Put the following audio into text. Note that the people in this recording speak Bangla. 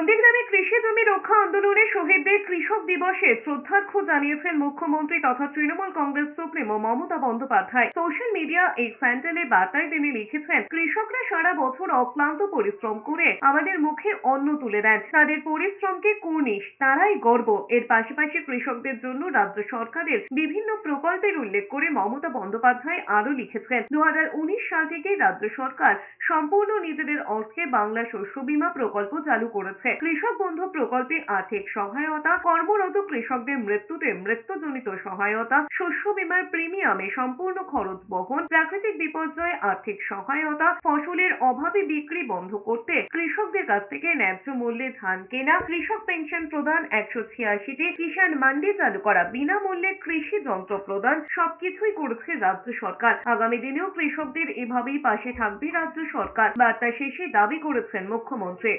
নন্দীগ্রামে কৃষি আন্দোলনে শহীদদের কৃষক দিবসে শ্রদ্ধার্ঘ্য জানিয়েছেন মুখ্যমন্ত্রী তথা Trinamool Congress supremo Mamata Bandyopadhyay. Social media এই স্যান্ডেলে বার্তায় তিনি লিখেছেন, কৃষকরা সারা বছর অক্লান্ত পরিশ্রম করে আমাদের মুখে অন্ন তুলে দেন। তাদের পরিশ্রমকে কুর্নিশ, তারাই গর্ব। এর পাশাপাশি কৃষকদের জন্য রাজ্য সরকারের বিভিন্ন প্রকল্পের উল্লেখ করে মমতা বন্দ্যোপাধ্যায় আরও লিখেছেন দু হাজার উনিশ সাল থেকে রাজ্য সরকার সম্পূর্ণ নিজেদের অর্থে বাংলা শস্য বীমা প্রকল্প চালু করেছে। কৃষক বন্ধু প্রকল্পে আর্থিক সহায়তা, কর্মরত কৃষকদের মৃত্যুতে মৃত্যুজনিত সহায়তা, শস্য বীমার প্রিমিয়ামে সম্পূর্ণ খরচ বহন, প্রাকৃতিক বিপর্যয়ে আর্থিক সহায়তা, ফসলের অভাবে বিক্রি বন্ধ করতে, কৃষকদের কাছ থেকে ন্যায্য মূল্যে ধান কেনা, কৃষক পেনশন প্রদান একশো ছিয়াশিটি, কিষাণ মান্ডি চালু করা, বিনামূল্যে কৃষি যন্ত্র প্রদান, সবকিছুই করেছে রাজ্য সরকার। আগামী দিনেও কৃষকদের এভাবেই পাশে থাকবে রাজ্য সরকার। বার্তা শেষে দাবি করেছেন মুখ্যমন্ত্রী।